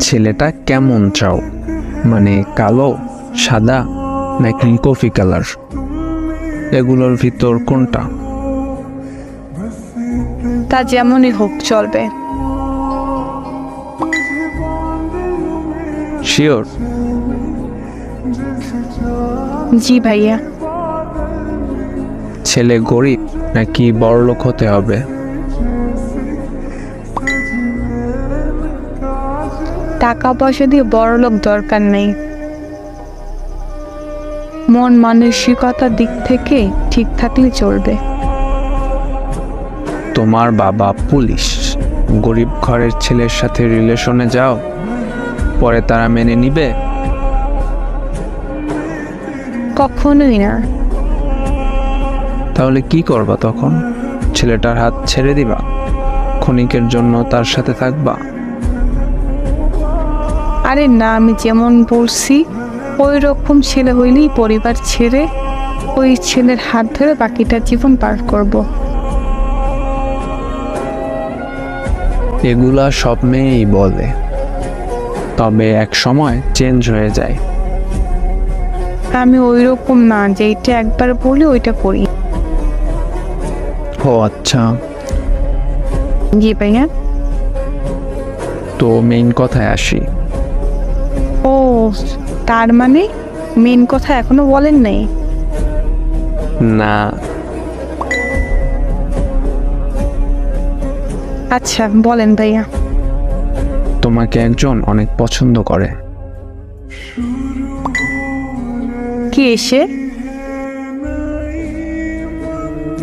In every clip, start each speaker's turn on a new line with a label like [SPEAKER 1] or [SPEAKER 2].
[SPEAKER 1] ছেলেটা কেমন চাও? মানে কালো সাদা নাকি কফি কালার? এগুলোর ভিতর কোনটা?
[SPEAKER 2] তা যেমনই হোক চলবে।
[SPEAKER 1] শিওর
[SPEAKER 2] জি ভাইয়া।
[SPEAKER 1] ছেলে গরিব নাকি বড়লোক হতে হবে?
[SPEAKER 2] টাকা পয়সা দিয়ে বড় লোক দরকার নেই। মন মানসিকতার দিক থেকে ঠিক থাকলে চলবে।
[SPEAKER 1] তোমার বাবা পুলিশ। গরিব ঘরের ছেলের সাথে রিলেশনে যাও পরে তারা মেনে নিবে।
[SPEAKER 2] কখনোই না।
[SPEAKER 1] তাহলে কি করবা তখন? ছেলেটার হাত ছেড়ে দিবা? ক্ষণিকের জন্য তার সাথে থাকবা?
[SPEAKER 2] আরে না আমি যেমন বলছি ওই রকম ছেলে হইলেই পরিবার ছেড়ে ওই ছেলের হাত ধরে বাকিটা জীবন পার করব।
[SPEAKER 1] এগুলা সব মেয়েই বলে। তবে এক সময় চেঞ্জ হয়ে যায়।
[SPEAKER 2] আমি ওই রকম না যে এটা একবার বলি ওইটা করি।
[SPEAKER 1] ও আচ্ছা।
[SPEAKER 2] জি ভাইয়া।
[SPEAKER 1] তো মেইন কথায় আসি।
[SPEAKER 2] ও তার মানে মেন কথা এখনও বলেন নাই?
[SPEAKER 1] না।
[SPEAKER 2] আচ্ছা বলেন ভাইয়া।
[SPEAKER 1] তোমাকে একজন অনেক পছন্দ করে।
[SPEAKER 2] কি এসে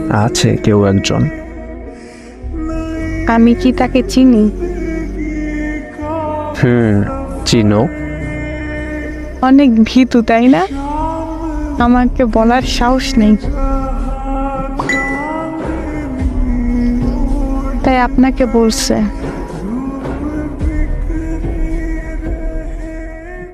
[SPEAKER 1] আছে কেউ একজন।
[SPEAKER 2] আমি কি তাকে চিনি?
[SPEAKER 1] হুম চিনো।
[SPEAKER 2] অনেক ভীতু তাই না? আমাকে বলার সাহস নেই। তাই আপনাকে বলছে।